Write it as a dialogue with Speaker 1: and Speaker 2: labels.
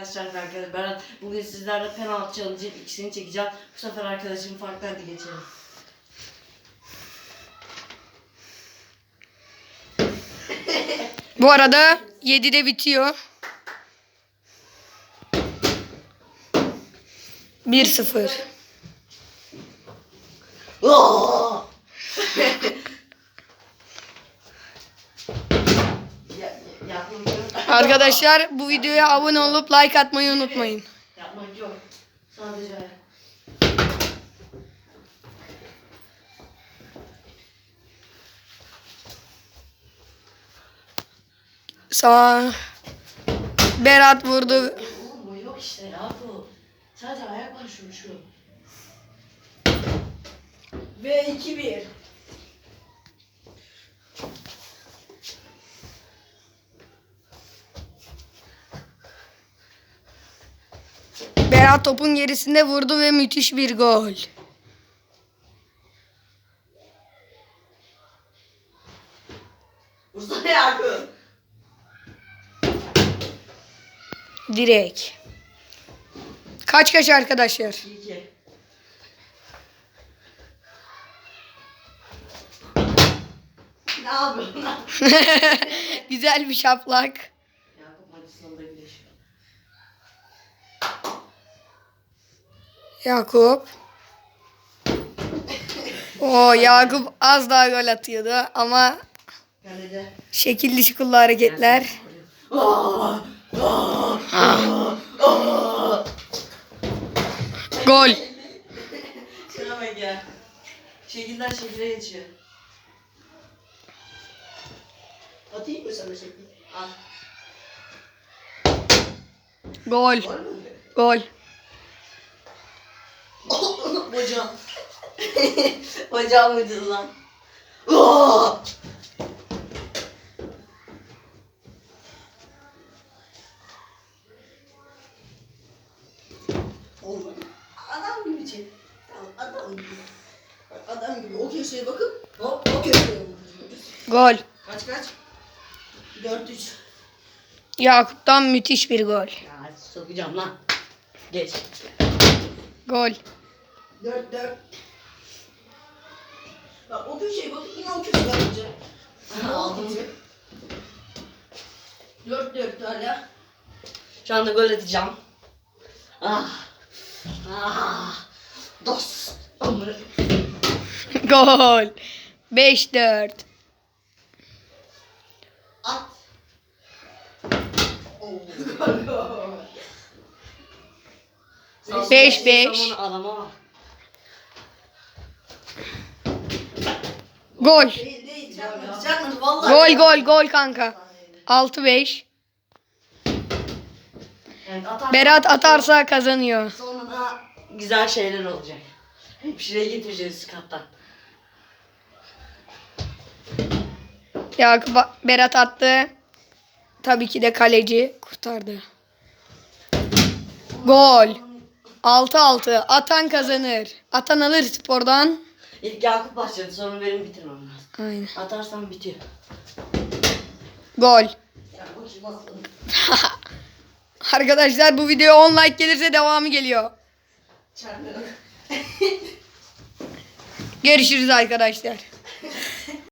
Speaker 1: arkadaşlar. Ben bugün sizlerle penaltı challenge'ın ikisini çekeceğim. Bu sefer arkadaşım farklı hadi geçelim.
Speaker 2: Bu arada 7'de bitiyor. 1-0.
Speaker 1: Oo! ya, ya, yapmayacağım.
Speaker 2: Arkadaşlar bu videoya abone olup like atmayı unutmayın.
Speaker 1: Yapmak yok. Sadece
Speaker 2: Sağ Berat vurdu.
Speaker 1: Oğlum bu yok işte ya bu. Sadece ayak var şu şu. Ve 2-1.
Speaker 2: Berat topun gerisinde vurdu ve müthiş bir gol.
Speaker 1: Usta Yakup.
Speaker 2: Direk. Kaç kaç arkadaşlar?
Speaker 1: 2 Ne yapıyorsun?
Speaker 2: Güzel bir şaplak.
Speaker 1: Yakup.
Speaker 2: O Yakup az daha gol atıyordu ama şekilli şıkıllı hareketler. Gol.
Speaker 1: Şuna bak ya. Şekilden şekile geçiyor. Atayım mı sana şekil? Al.
Speaker 2: Gol. Gol.
Speaker 1: Hocam. Hocam mıydı lan? Aa! Oğlum, Adam gibi çek. Tamam, Adam gibi. Adam gibi. O köşeye bakıp hop o köşeye.
Speaker 2: Gol.
Speaker 1: Kaç kaç? 4-3.
Speaker 2: Yakup'tan müthiş bir gol.
Speaker 1: Ya sokacağım lan. Geç.
Speaker 2: Gol.
Speaker 1: 4-4. Bak o köşeye bakıp yine o köşeye bakacağım. Aldım. 4-4 hala. Şu anda gol atacağım. Ah. Ah. Dos. Amına.
Speaker 2: Gol. 5-4.
Speaker 1: At. Oo.
Speaker 2: Beş, beş.
Speaker 1: Onu
Speaker 2: Gol. Gol gol gol kanka. 6-5.
Speaker 1: Evet, atar.
Speaker 2: Berat atarsa kazanıyor.
Speaker 1: Sonra güzel şeyler olacak. Hemşire getireceğiz kattan.
Speaker 2: Yakup Berat attı. Tabii ki de kaleci kurtardı. Gol. 6-6. Atan kazanır. Atan alır spordan.
Speaker 1: İlk Yakup başladı sonra benim bitirmem lazım.
Speaker 2: Aynen.
Speaker 1: Atarsam bitiyor.
Speaker 2: Gol.
Speaker 1: Ya.
Speaker 2: Arkadaşlar bu video 10 like gelirse devamı geliyor.
Speaker 1: Çarpıyorum.
Speaker 2: Görüşürüz arkadaşlar.